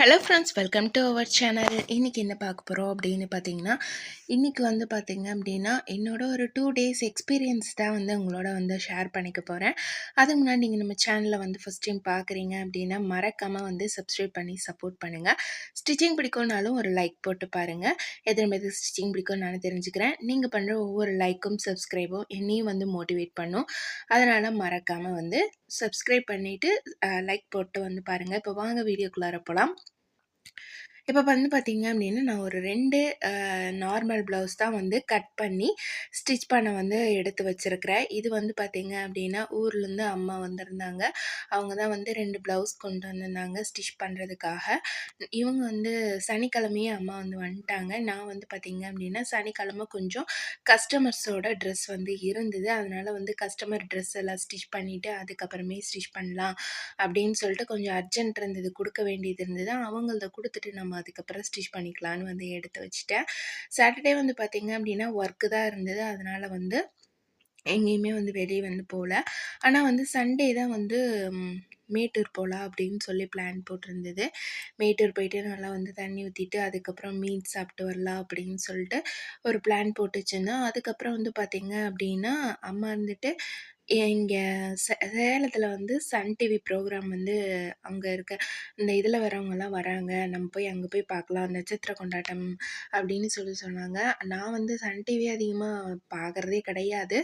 Hello friends welcome to our channel இன்றைக்கி என்ன பார்க்க போகிறோம் அப்படின்னு பார்த்தீங்கன்னா இன்றைக்கி வந்து பார்த்திங்க அப்படின்னா என்னோட ஒரு டூ டேஸ் எக்ஸ்பீரியன்ஸ் தான் வந்து உங்களோட வந்து ஷேர் பண்ணிக்க போகிறேன் அதுக்கு முன்னாடி நீங்கள் நம்ம சேனலில் வந்து ஃபஸ்ட் டைம் பார்க்குறீங்க அப்படின்னா மறக்காமல் வந்து சப்ஸ்கிரைப் பண்ணி சப்போர்ட் பண்ணுங்கள் ஸ்டிச்சிங் பிடிக்கும்னாலும் ஒரு லைக் போட்டு பாருங்கள் எத்தனை பேருக்கு ஸ்டிச்சிங் பிடிக்கும்னு நான் தெரிஞ்சுக்கிறேன். நீங்கள் பண்ணுற ஒவ்வொரு லைக்கும் சப்ஸ்கிரைபும் என்னையும் வந்து மோட்டிவேட் பண்ணும். அதனால் மறக்காமல் வந்து சப்ஸ்கிரைப் பண்ணிவிட்டு லைக் போட்டு வந்து பாருங்கள் இப்போ வாங்க வீடியோக்குள்ளார போகலாம் இப்போ வந்து பார்த்திங்க அப்படின்னா, நான் ஒரு ரெண்டு நார்மல் ப்ளவுஸ் தான் வந்து கட் பண்ணி ஸ்டிச் பண்ண வந்து எடுத்து வச்சுருக்கிறேன். இது வந்து பார்த்திங்க அப்படின்னா, ஊர்லேருந்து அம்மா வந்திருந்தாங்க. அவங்க தான் வந்து ரெண்டு ப்ளவுஸ் கொண்டு வந்திருந்தாங்க ஸ்டிச் பண்ணுறதுக்காக. இவங்க வந்து சனிக்கிழமையே அம்மா வந்து வந்துட்டாங்க. நான் வந்து பார்த்திங்க அப்படின்னா, சனிக்கிழமை கொஞ்சம் கஸ்டமர்ஸோட ட்ரெஸ் வந்து இருந்தது. அதனால் வந்து கஸ்டமர் ட்ரெஸ் எல்லாம் ஸ்டிச் பண்ணிவிட்டு அதுக்கப்புறமே ஸ்டிச் பண்ணலாம் அப்படின்னு சொல்லிட்டு கொஞ்சம் அர்ஜென்ட் இருந்தது. கொடுக்க வேண்டியது இருந்தது. அவங்கள்த கொடுத்துட்டு நம்ம அதுக்கப்புறம் ஸ்டிச் பண்ணிக்கலான்னு வந்து எடுத்து வச்சுட்டேன். சாட்டர்டே வந்து பார்த்திங்க அப்படின்னா ஒர்க்கு தான் இருந்தது. அதனால் வந்து எங்கேயுமே வந்து வெளியே வந்து போகல. ஆனால் வந்து சண்டே தான் வந்து மேட்டூர் போகலாம் அப்படின்னு சொல்லி பிளான் போட்டிருந்தது. மேட்டூர் போயிட்டு நல்லா வந்து தண்ணி ஊற்றிட்டு அதுக்கப்புறம் மீன் சாப்பிட்டு வரலாம் அப்படின்னு சொல்லிட்டு ஒரு பிளான் போட்டு வச்சுருந்தோம் அதுக்கப்புறம் வந்து பார்த்திங்க அப்படின்னா அம்மா இருந்துட்டு இங்கே சே சேலத்தில் வந்து சன் டிவி ப்ரோக்ராம் வந்து அங்கே இருக்க. இந்த இதில் வரவங்கலாம் வராங்க. நம்ம போய் அங்கே போய் பார்க்கலாம் நட்சத்திர கொண்டாட்டம் அப்படின்னு சொல்லி சொன்னாங்க. நான் வந்து சன் டிவி அதிகமாக பார்க்குறதே கிடையாது.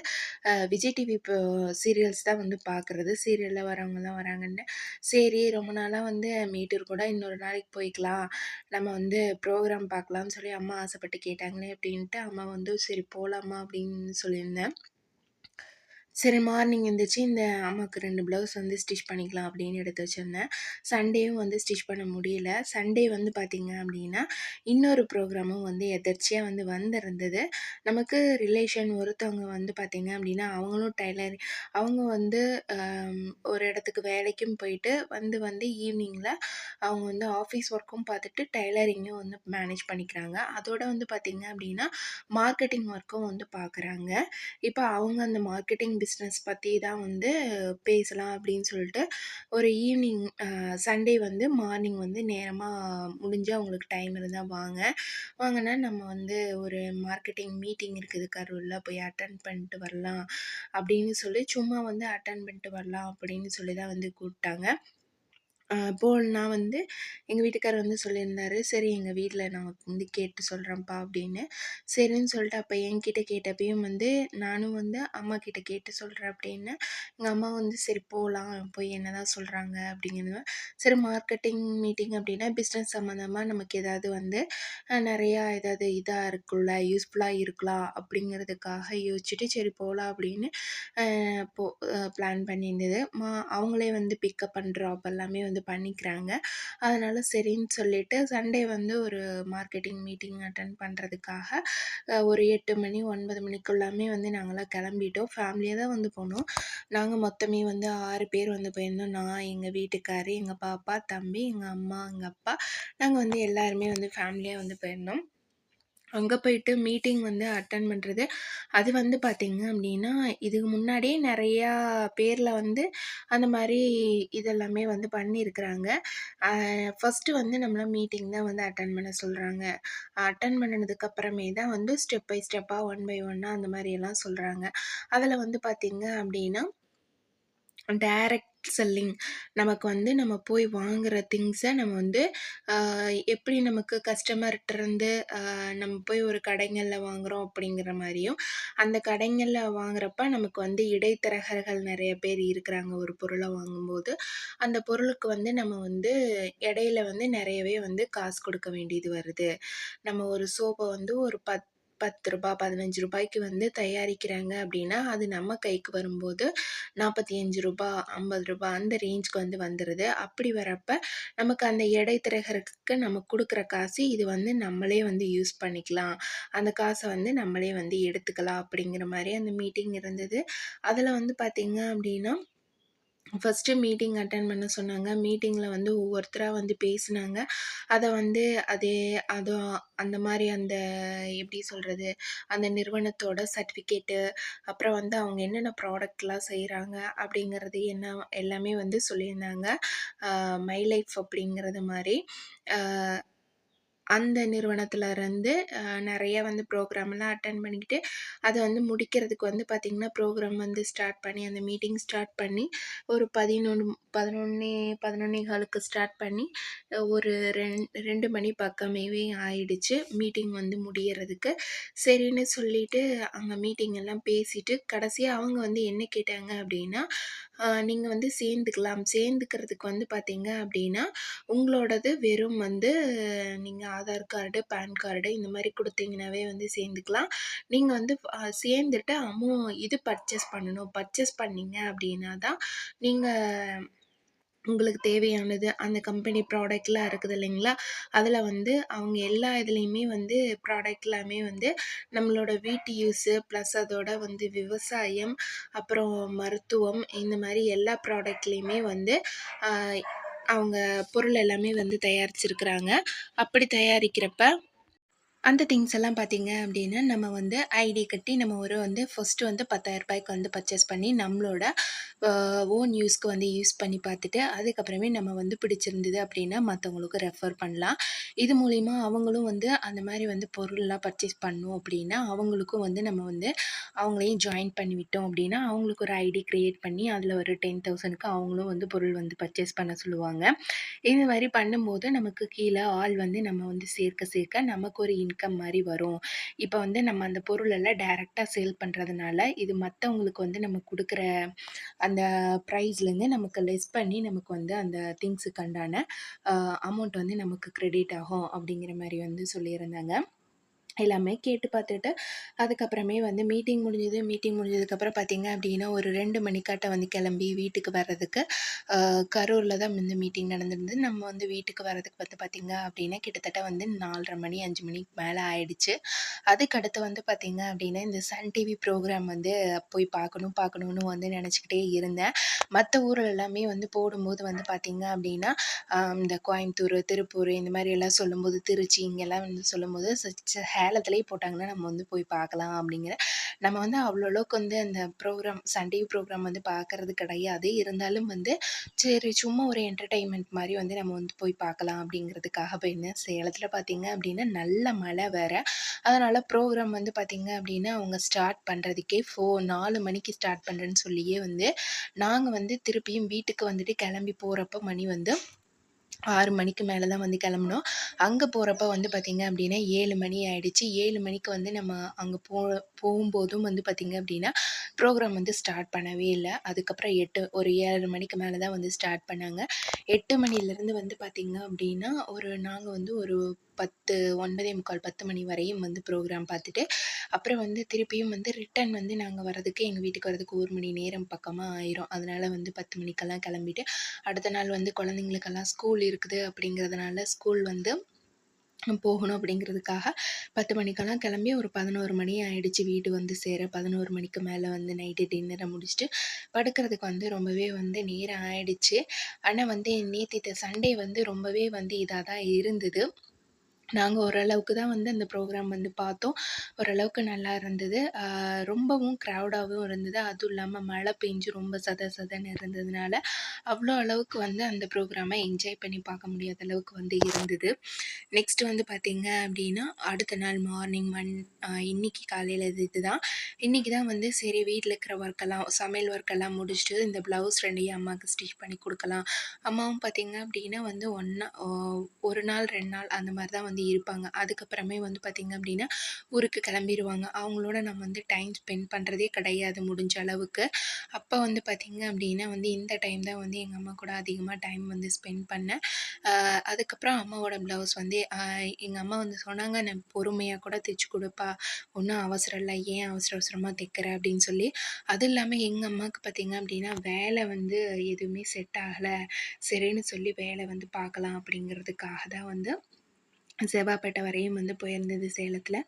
விஜய் டிவி இப்போ சீரியல்ஸ் தான் வந்து பார்க்குறது சீரியலில் வரவங்கலாம் வராங்கன்னு சரி ரொம்ப நாளாக வந்து மீட்டூர் கூட இன்னொரு நாளைக்கு போய்க்கலாம். நம்ம வந்து ப்ரோக்ராம் பார்க்கலாம்னு சொல்லி அம்மா ஆசைப்பட்டு கேட்டாங்களே அப்படின்ட்டு அம்மா வந்து சரி போகலாமா அப்படின்னு சொல்லியிருந்தேன். சரி மார்னிங் எழுந்திரிச்சு இந்த அம்மாவுக்கு ரெண்டு ப்ளவுஸ் வந்து ஸ்டிச் பண்ணிக்கலாம் அப்படின்னு எடுத்து வச்சுருந்தேன். சண்டேவும் வந்து ஸ்டிச் பண்ண முடியல. சண்டே வந்து பார்த்திங்க அப்படின்னா இன்னொரு ப்ரோக்ராமும் வந்து எதர்ச்சியாக வந்து வந்திருந்தது. நமக்கு ரிலேஷன் ஒருத்தவங்க வந்து பார்த்திங்க அப்படின்னா அவங்களும் டைலர் அவங்க வந்து ஒரு இடத்துக்கு வேலைக்கும் போயிட்டு வந்து வந்து ஈவினிங்கில் அவங்க வந்து ஆஃபீஸ் ஒர்க்கும் பார்த்துட்டு டைலரிங்கும் வந்து மேனேஜ் பண்ணிக்கிறாங்க. அதோட வந்து பார்த்திங்க அப்படின்னா மார்க்கெட்டிங் ஒர்க்கும் வந்து பார்க்குறாங்க இப்போ அவங்க அந்த மார்க்கெட்டிங் பிஸ்னஸ் பற்றி தான் வந்து பேசலாம் அப்படின்னு சொல்லிட்டு ஒரு ஈவினிங் சண்டே வந்து மார்னிங் வந்து நேரமாக முடிஞ்சால் அவங்களுக்கு டைம் இருந்தால் வாங்க. வாங்கினா நம்ம வந்து ஒரு மார்க்கெட்டிங் மீட்டிங் இருக்குது கரூரில் போய் அட்டன் பண்ணிட்டு வரலாம் அப்படின்னு சொல்லி சும்மா வந்து அட்டன் பண்ணிட்டு வரலாம் அப்படின்னு சொல்லி தான் வந்து கூப்பிட்டாங்க. அப்போது நான் வந்து எங்கள் வீட்டுக்காரர் வந்து சொல்லியிருந்தாரு சரி எங்கள் வீட்டில் நான் வந்து கேட்டு சொல்கிறேன்ப்பா அப்படின்னு. சரின்னு சொல்லிட்டு அப்போ என்கிட்ட கேட்டப்பையும் வந்து நானும் வந்து அம்மா கிட்ட கேட்டு சொல்கிறேன் அப்படின்னு. எங்கள் அம்மா வந்து சரி போகலாம் போய் என்ன தான் சொல்கிறாங்க அப்படிங்கிறது சரி மார்க்கெட்டிங் மீட்டிங் அப்படின்னா பிஸ்னஸ் சம்மந்தமாக நமக்கு ஏதாவது வந்து நிறையா ஏதாவது இதாக இருக்குல்ல யூஸ்ஃபுல்லாக இருக்கலாம் அப்படிங்கிறதுக்காக யோசிச்சுட்டு சரி போகலாம் அப்படின்னு போ பிளான் பண்ணியிருந்தது. மா அவங்களே வந்து பிக்கப் பண்ணுற எல்லாமே வந்து வந்து பண்ணிக்கிறாங்க. அதனால் சரின்னு சொல்லிட்டு சண்டே வந்து ஒரு மார்க்கெட்டிங் மீட்டிங் அட்டன் பண்ணுறதுக்காக ஒரு எட்டு மணி ஒன்பது மணிக்குள்ளாமே வந்து நாங்களாம் கிளம்பிட்டோம். ஃபேமிலியாக தான் வந்து போனோம். நாங்கள் மொத்தமே வந்து ஆறு பேர் வந்து போயிருந்தோம். நான் எங்கள் வீட்டுக்காரு எங்கள் பாப்பா தம்பி எங்கள் அம்மா எங்கள் அப்பா. நாங்கள் வந்து எல்லாருமே வந்து ஃபேமிலியாக வந்து போயிருந்தோம். அங்கே போயிட்டு மீட்டிங் வந்து அட்டன் பண்ணுறது அது வந்து பார்த்திங்க அப்படின்னா இதுக்கு முன்னாடியே நிறையா பேரில் வந்து அந்த மாதிரி இதெல்லாமே வந்து பண்ணியிருக்கிறாங்க. ஃபஸ்ட்டு வந்து நம்மளை மீட்டிங் தான் வந்து அட்டன் பண்ண சொல்கிறாங்க அட்டன் பண்ணினதுக்கப்புறமே தான் வந்து ஸ்டெப் பை ஸ்டெப்பாக ஒன் பை ஒன்னாக அந்த மாதிரியெல்லாம் சொல்கிறாங்க அதில் வந்து பார்த்திங்க அப்படின்னா டைரக்ட் செல்லிங் நமக்கு வந்து நம்ம போய் வாங்குகிற திங்ஸை நம்ம வந்து எப்படி நமக்கு கஸ்டமர்கிட்டருந்து நம்ம போய் ஒரு கடைங்களில் வாங்குகிறோம் அப்படிங்கிற மாதிரியும் அந்த கடைங்களில் வாங்குறப்ப நமக்கு வந்து இடைத்தரகர்கள் நிறைய பேர் இருக்கிறாங்க ஒரு பொருளை வாங்கும்போது. அந்த பொருளுக்கு வந்து நம்ம வந்து இடையில வந்து நிறையவே வந்து காசு கொடுக்க வேண்டியது வருது. நம்ம ஒரு சோப்பை வந்து ஒரு பத் பத்து ரூபா பதினஞ்சு ரூபாய்க்கு வந்து தயாரிக்கிறாங்க அப்படின்னா அது நம்ம கைக்கு வரும்போது நாற்பத்தி அஞ்சு ரூபா ஐம்பது ரூபா அந்த ரேஞ்சுக்கு வந்து வந்துடுது அப்படி வரப்போ நமக்கு அந்த இடைத்தரகருக்கு நம்ம கொடுக்குற காசு இது வந்து நம்மளே வந்து யூஸ் பண்ணிக்கலாம். அந்த காசை வந்து நம்மளே வந்து எடுத்துக்கலாம் அப்படிங்கிற மாதிரி அந்த மீட்டிங் இருந்தது. அதில் வந்து பார்த்திங்க அப்படின்னா ஃபர்ஸ்ட்டு மீட்டிங் அட்டன் பண்ண சொன்னாங்க. மீட்டிங்கில் வந்து ஒவ்வொருத்தராக வந்து பேசினாங்க அதை வந்து அதே அது அந்த மாதிரி அந்த எப்படி சொல்கிறது அந்த நிறுவனத்தோட சர்டிஃபிகேட்டு, அப்புறம் வந்து அவங்க என்னென்ன ப்ராடக்ட்லாம் செய்கிறாங்க அப்படிங்கிறது என்ன எல்லாமே வந்து சொல்லியிருந்தாங்க. மை லைஃப் அப்படிங்கிறது மாதிரி அந்த நிறுவனத்தில் இருந்து நிறைய வந்து ப்ரோக்ராம்லாம் அட்டன் பண்ணிக்கிட்டு, அதை வந்து முடிக்கிறதுக்கு வந்து பார்த்திங்கன்னா ப்ரோக்ராம் வந்து ஸ்டார்ட் பண்ணி, அந்த மீட்டிங் ஸ்டார்ட் பண்ணி, ஒரு 11 11 11:15க்கு ஸ்டார்ட் பண்ணி, ஒரு ரெண் ரெண்டு மணி பக்கமேவே ஆயிடுச்சு. மீட்டிங் வந்து முடியறதுக்கு. சரின்னு சொல்லிட்டு, அங்கே மீட்டிங் எல்லாம் பேசிட்டு, கடைசியாக அவங்க வந்து என்ன கேட்டாங்க அப்படின்னா, நீங்கள் வந்து சேர்ந்துக்கலாம். சேர்ந்துக்கிறதுக்கு வந்து பார்த்தீங்க அப்படின்னா, உங்களோடது வெறும் வந்து நீங்கள் ஆதார் கார்டு, பேன் கார்டு இந்த மாதிரி குடுத்தீங்கனாவே வந்து சேர்ந்துக்கலாம். நீங்கள் வந்து சேர்ந்துட்டு அமௌ இது பர்ச்சேஸ் பண்ணணும். பர்ச்சேஸ் பண்ணீங்க அப்படின்னா தான், நீங்கள் உங்களுக்கு தேவையானது அந்த கம்பெனி ப்ராடக்ட்லாம் இருக்குது இல்லைங்களா? அதில் வந்து அவங்க எல்லா இதுலேயுமே வந்து ப்ராடக்ட் எல்லாமே வந்து நம்மளோட வீட்டு யூஸு, ப்ளஸ் அதோட வந்து விவசாயம், அப்புறம் மருத்துவம் இந்த மாதிரி எல்லா ப்ராடக்ட்லேயுமே வந்து அவங்க பொருள் எல்லாமே வந்து தயாரிச்சிருக்கிறாங்க. அப்படி தயாரிக்கிறப்ப அந்த திங்ஸ் எல்லாம் பார்த்தீங்க அப்படின்னா நம்ம வந்து ஐடி கட்டி நம்ம ஒரு வந்து ஃபஸ்ட்டு வந்து பத்தாயிரம் ரூபாய்க்கு வந்து பர்ச்சேஸ் பண்ணி நம்மளோட ஓன் யூஸ்க்கு வந்து யூஸ் பண்ணி பார்த்துட்டு, அதுக்கப்புறமே நம்ம வந்து பிடிச்சிருந்தது அப்படின்னா மற்றவங்களுக்கு ரெஃபர் பண்ணலாம். இது மூலிமா அவங்களும் வந்து அந்த மாதிரி வந்து பொருள்லாம் பர்ச்சேஸ் பண்ணோம் அப்படின்னா அவங்களுக்கும் வந்து நம்ம வந்து அவங்களையும் ஜாயின் பண்ணி விட்டோம் அவங்களுக்கு ஒரு ஐடி க்ரியேட் பண்ணி அதில் ஒரு 10,000க்கு அவங்களும் வந்து பொருள் வந்து பர்ச்சேஸ் பண்ண சொல்லுவாங்க. இது மாதிரி பண்ணும்போது நமக்கு கீழே ஆள் வந்து நம்ம வந்து சேர்க்க சேர்க்க நமக்கு ஒரு இன்கம் மாதிரி வரும். இப்போ வந்து நம்ம அந்த பொருளெல்லாம் டைரெக்டாக சேல் பண்ணுறதுனால இது மற்றவங்களுக்கு வந்து நம்ம கொடுக்குற அந்த ப்ரைஸ்லேருந்து நமக்கு லெஸ் பண்ணி நமக்கு வந்து அந்த திங்ஸுக்கு அண்டான அமௌண்ட் வந்து நமக்கு கிரெடிட் ஆகும் அப்படிங்கிற மாதிரி வந்து சொல்லியிருந்தாங்க. எல்லாமே கேட்டு பார்த்துட்டு, அதுக்கப்புறமே வந்து மீட்டிங் முடிஞ்சது. மீட்டிங் முடிஞ்சதுக்கப்புறம் பார்த்தீங்க அப்படின்னா ஒரு ரெண்டு மணிக்காட்ட வந்து கிளம்பி வீட்டுக்கு வர்றதுக்கு, கரூரில் தான் இந்த மீட்டிங் நடந்திருந்தது. நம்ம வந்து வீட்டுக்கு வர்றதுக்கு வந்து பார்த்தீங்க அப்படின்னா கிட்டத்தட்ட வந்து 4:30 மணி, அஞ்சு மணிக்கு மேலே ஆயிடுச்சு. அதுக்கடுத்து வந்து பார்த்தீங்க அப்படின்னா இந்த சன் டிவி ப்ரோக்ராம் வந்து போய் பார்க்கணும் பார்க்கணும்னு வந்து நினச்சிக்கிட்டே இருந்தேன். மற்ற ஊரில் எல்லாமே வந்து போடும்போது வந்து பார்த்தீங்க அப்படின்னா இந்த கோயம்புத்தூர், திருப்பூர் இந்த மாதிரி எல்லாம் சொல்லும்போது, திருச்சி இங்கெல்லாம் வந்து சொல்லும்போது, சேலத்துலேயே போட்டாங்கன்னா நம்ம வந்து போய் பார்க்கலாம் அப்படிங்கிற நம்ம வந்து அவ்வளோ அளவுக்கு வந்து அந்த ப்ரோக்ராம் சண்டே ப்ரோக்ராம் வந்து பார்க்கறது கிடையாது. இருந்தாலும் வந்து சரி சும்மா ஒரு என்டர்டெயின்மெண்ட் மாதிரி வந்து நம்ம வந்து போய் பார்க்கலாம் அப்படிங்கிறதுக்காக போயிருந்தேன். சேலத்தில் பார்த்தீங்க அப்படின்னா, நல்ல மழை வேற. அதனால் ப்ரோக்ராம் வந்து பார்த்தீங்க அப்படின்னா, அவங்க ஸ்டார்ட் பண்ணுறதுக்கே ஃபோ நாலு மணிக்கு ஸ்டார்ட் பண்ணுறேன்னு சொல்லியே வந்து, நாங்கள் வந்து திருப்பியும் வீட்டுக்கு வந்துட்டு கிளம்பி போகிறப்ப மணி வந்து ஆறு மணிக்கு மேலே தான் வந்து கிளம்புனோம். அங்கே போகிறப்ப வந்து பார்த்திங்க அப்படின்னா ஏழு மணி ஆகிடுச்சு ஏழு மணிக்கு வந்து நம்ம அங்கே போ போகும்போதும் வந்து பார்த்திங்க அப்படின்னா ப்ரோக்ராம் வந்து ஸ்டார்ட் பண்ணவே இல்லை அதுக்கப்புறம் எட்டு ஒரு ஏழு மணிக்கு மேலே தான் வந்து ஸ்டார்ட் பண்ணாங்க. எட்டு மணிலேருந்து வந்து பார்த்திங்க அப்படின்னா ஒரு நாங்கள் வந்து ஒரு 10 9:45 10 மணி வரையும் வந்து ப்ரோக்ராம் பார்த்துட்டு, அப்புறம் வந்து திருப்பியும் வந்து ரிட்டர்ன் வந்து நாங்கள் வர்றதுக்கு எங்கள் வீட்டுக்கு வர்றதுக்கு ஒரு மணி நேரம் பக்கமாக ஆயிரும். அதனால வந்து 10 மணிக்கெல்லாம் கிளம்பிட்டு, அடுத்த நாள் வந்து குழந்தைங்களுக்கெல்லாம் ஸ்கூல் இருக்குது அப்படிங்கிறதுனால, ஸ்கூல் வந்து போகணும் அப்படிங்கிறதுக்காக 10 மணிக்கெல்லாம் கிளம்பி ஒரு 11 மணி ஆயிடுச்சு வீடு வந்து சேர. 11 மணிக்கு மேலே வந்து நைட்டு டின்னரை முடிச்சுட்டு, படுக்கிறதுக்கு வந்து ரொம்பவே வந்து நேரம் ஆயிடுச்சு. ஆனால் வந்து நேற்று சண்டே வந்து ரொம்பவே வந்து இதாக தான் இருந்தது. நாங்கள் ஓரளவுக்கு தான் வந்து அந்த ப்ரோக்ராம் வந்து பார்த்தோம். ஓரளவுக்கு நல்லா இருந்தது. ரொம்பவும் க்ரௌடாகவும் இருந்தது. அதுவும் இல்லாமல் மழை பெஞ்சு ரொம்ப சத சதன்னு இருந்ததுனால, அவ்வளோ அளவுக்கு வந்து அந்த ப்ரோக்ராமை என்ஜாய் பண்ணி பார்க்க முடியாத அளவுக்கு வந்து இருந்தது. நெக்ஸ்ட் வந்து பார்த்திங்க அப்படின்னா அடுத்த நாள் மார்னிங் மன் இன்னைக்கு காலையில் இது இதுதான். இன்னைக்கு தான் வந்து சரி வீட்டில் இருக்கிற ஒர்க்கெல்லாம் சமையல் ஒர்க்கெல்லாம் முடிச்சுட்டு, இந்த ப்ளவுஸ் ரெண்டையும் அம்மாவுக்கு ஸ்டிச் பண்ணி கொடுக்கலாம் அம்மாவும் பார்த்தீங்க அப்படின்னா வந்து ஒன்றா ஒரு நாள், ரெண்டு நாள் அந்த மாதிரி தான் வந்து வந்து இருப்பாங்க. அதுக்கப்புறமே வந்து பார்த்திங்க அப்படின்னா ஊருக்கு கிளம்பிருவாங்க. அவங்களோட நம்ம வந்து டைம் ஸ்பெண்ட் பண்ணுறதே கிடையாது முடிஞ்ச அளவுக்கு. அப்போ வந்து பார்த்திங்க அப்படின்னா வந்து இந்த டைம் தான் வந்து எங்கள் அம்மா கூட அதிகமாக டைம் வந்து ஸ்பெண்ட் பண்ணேன். அதுக்கப்புறம் அம்மாவோட ப்ளவுஸ் வந்து எங்கள் அம்மா வந்து சொன்னாங்க, "நான் பொறுமையாக கூட தைச்சி கொடுப்பா ஒன்றும் அவசரம் இல்லை ஏன் அவசர அவசரமாக தைக்கிற?" அப்படின்னு சொல்லி. அதுவும் இல்லாமல் எங்கள் அம்மாவுக்கு பார்த்தீங்க அப்படின்னா வேலை வந்து எதுவுமே செட் ஆகலை சரின்னு சொல்லி வேலை வந்து பார்க்கலாம் அப்படிங்கிறதுக்காக தான் வந்து செவ்வாப்பேட்டை வரையும் வந்து போயிருந்தது சேலத்தில்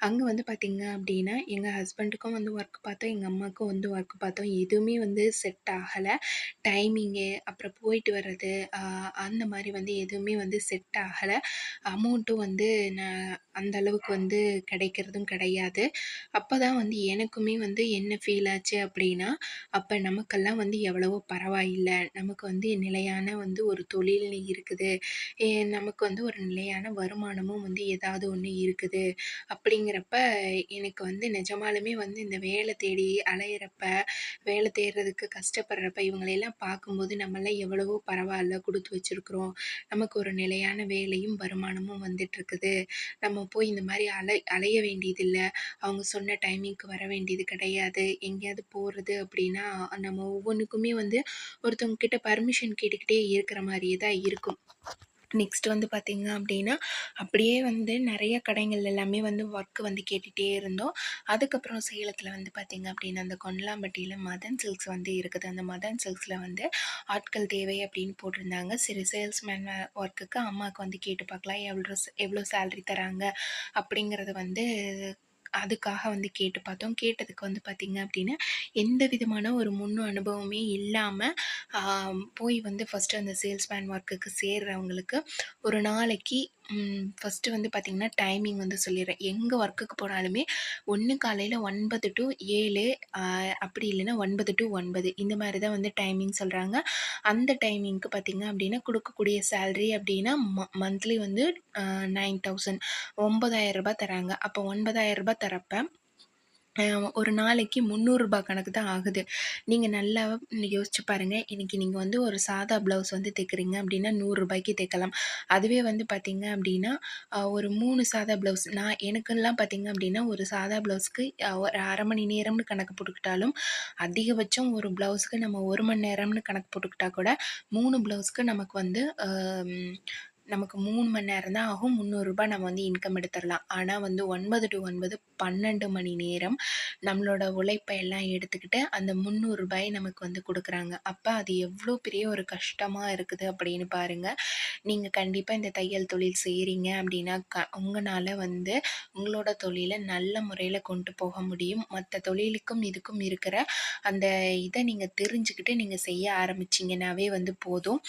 அங்கே வந்து பார்த்திங்க அப்படின்னா எங்கள் ஹஸ்பண்டுக்கும் வந்து ஒர்க் பார்த்தோம். எங்கள் அம்மாவுக்கும் வந்து ஒர்க் பார்த்தோம். எதுவுமே வந்து செட் ஆகலை டைமிங்கு, அப்புறம் போயிட்டு வர்றது, அந்த மாதிரி வந்து எதுவுமே வந்து செட் ஆகலை அமௌண்ட்டும் வந்து நான் அந்த அளவுக்கு வந்து கிடைக்கிறதும் கிடையாது. அப்போ தான் வந்து எனக்குமே வந்து என்ன ஃபீல் ஆச்சு அப்படின்னா அப்போ நமக்கெல்லாம் வந்து எவ்வளவோ பரவாயில்லை நமக்கு வந்து நிலையான வந்து ஒரு தொழில் இருக்குது. நமக்கு வந்து ஒரு நிலையான வருமானமும் வந்து ஏதாவது ஒன்று இருக்குது. அப்படிங்கிறப்ப எனக்கு வந்து நிஜமாலுமே வந்து இந்த வேலை தேடி அலையிறப்ப, வேலை தேடுறதுக்கு கஷ்டப்படுறப்ப இவங்களையெல்லாம் பார்க்கும்போது நம்மளாம் எவ்வளவோ பரவாயில்ல கொடுத்து வச்சுருக்குறோம் நமக்கு ஒரு நிலையான வேலையும், வருமானமும் வந்துட்டுருக்குது. நம்ம போய் இந்த மாதிரி அலை அலைய வேண்டியதில்லை அவங்க சொன்ன டைமிங்க்கு வர வேண்டியது கிடையாது. எங்கேயாவது போகிறது அப்படின்னா, நம்ம ஒவ்வொன்றுக்குமே வந்து ஒருத்தவங்க கிட்ட பர்மிஷன் கேட்டுக்கிட்டே இருக்கிற மாதிரியே தான் இருக்கும். நெக்ஸ்ட் வந்து பார்த்திங்க அப்படின்னா அப்படியே வந்து நிறைய கடைகள் எல்லாமே வந்து ஒர்க் வந்து கேட்டுகிட்டே இருந்தோம். அதுக்கப்புறம் சேலத்தில் வந்து பார்த்திங்க அப்படின்னா அந்த கொண்டலாம்பட்டியில் மதன் சில்க்ஸ் வந்து இருக்குது. அந்த மதன் சில்க்ஸில் வந்து ஆட்கள் தேவை அப்படின்னு போட்டிருந்தாங்க. சரி சேல்ஸ்மேன் ஒர்க்குக்கு அம்மாவுக்கு வந்து கேட்டு பார்க்கலாம். எவ்வளோ எவ்வளோ சேல்ரி தராங்க அப்படிங்கிறத வந்து அதுக்காக வந்து கேட்டு பார்த்தோம். கேட்டதுக்கு வந்து பார்த்திங்க அப்படின்னா எந்த விதமான ஒரு முன் அனுபவமே இல்லாமல் போய் வந்து ஃபஸ்ட்டு அந்த சேல்ஸ்மேன் ஒர்க்குக்கு சேர்றவங்களுக்கு ஒரு நாளைக்கு ஃபஸ்ட்டு ஃபர்ஸ்ட்டு வந்து பார்த்திங்கன்னா டைமிங் வந்து சொல்லிடுறேன். எங்கே ஒர்க்குக்கு போனாலுமே ஒன்று காலையில் ஒன்பது டு ஏழு அப்படி இல்லைன்னா ஒன்பது டூ ஒன்பது. இந்த மாதிரி தான் வந்து டைமிங் சொல்கிறாங்க அந்த டைமிங்க்கு பார்த்திங்க அப்படின்னா கொடுக்கக்கூடிய சேல்ரி அப்படின்னா ம மந்த்லி வந்து நைன் தௌசண்ட் ஒம்பதாயிரரூபா தராங்க. அப்போ ஒன்பதாயிரரூபா தரப்போ ஒரு நாளைக்கு முந்நூறுரூபா கணக்கு தான் ஆகுது. நீங்கள் நல்லா யோசிச்சு பாருங்கள் இன்றைக்கி நீங்கள் வந்து ஒரு சாதா ப்ளவுஸ் வந்து தைக்கிறீங்க அப்படின்னா நூறுரூபாய்க்கு தைக்கலாம். அதுவே வந்து பார்த்திங்க அப்படின்னா ஒரு மூணு சாதா ப்ளவுஸ் நான் எனக்குலாம் பார்த்திங்க அப்படின்னா ஒரு சாதா ப்ளவுஸ்க்கு ஒரு அரை மணி நேரம்னு கணக்கு போட்டுக்கிட்டாலும், அதிகபட்சம் ஒரு ப்ளவுஸ்க்கு நம்ம ஒரு மணி நேரம்னு கணக்கு போட்டுக்கிட்டால் கூட, மூணு ப்ளவுஸ்க்கு நமக்கு வந்து நமக்கு மூணு மணி நேரம் தான் ஆகும். முந்நூறுரூபா நம்ம வந்து இன்கம் எடுத்துடலாம் ஆனால் வந்து ஒன்பது டூ 9 12 மணி நேரம் நம்மளோட உழைப்பை எல்லாம் எடுத்துக்கிட்டு, அந்த முந்நூறுரூபாயை நமக்கு வந்து கொடுக்குறாங்க அப்போ அது எவ்வளோ பெரிய ஒரு கஷ்டமாக இருக்குது அப்படின்னு பாருங்க. நீங்கள் கண்டிப்பாக இந்த தையல் தொழில் செய்கிறீங்க அப்படின்னா க உங்களால் வந்து உங்களோட தொழிலை நல்ல முறையில் கொண்டு போக முடியும். மற்ற தொழிலுக்கும் இதுக்கும் இருக்கிற அந்த இதை நீங்கள் தெரிஞ்சுக்கிட்டு நீங்கள் செய்ய ஆரம்பிச்சிங்கனாவே வந்து போதும்.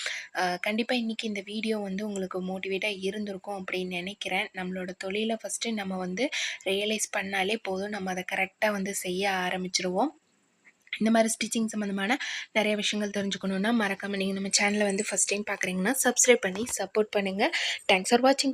கண்டிப்பாக இன்றைக்கி இன்னைக்கு இந்த வீடியோ வந்து உங்களுக்கு மோட்டிவேட்டாக இருந்திருக்கும் அப்படின்னு நினைக்கிறேன் நம்மளோட தொழிலை ஃபஸ்ட்டு நம்ம வந்து ரியலைஸ் பண்ணாலே போதும். நம்ம அதை கரெக்டாக வந்து செய்ய ஆரம்பிச்சிருவோம் இந்த மாதிரி ஸ்டிச்சிங் சம்மந்தமான நிறைய விஷயங்கள் தெரிஞ்சுக்கணுன்னா, மறக்காமல் நீங்கள் நம்ம சேனலை வந்து ஃபஸ்ட் டைம் பார்க்குறீங்கன்னா, சப்ஸ்கிரைப் பண்ணி சப்போர்ட் பண்ணுங்க. தேங்க்ஸ் ஃபார் வாட்சிங்.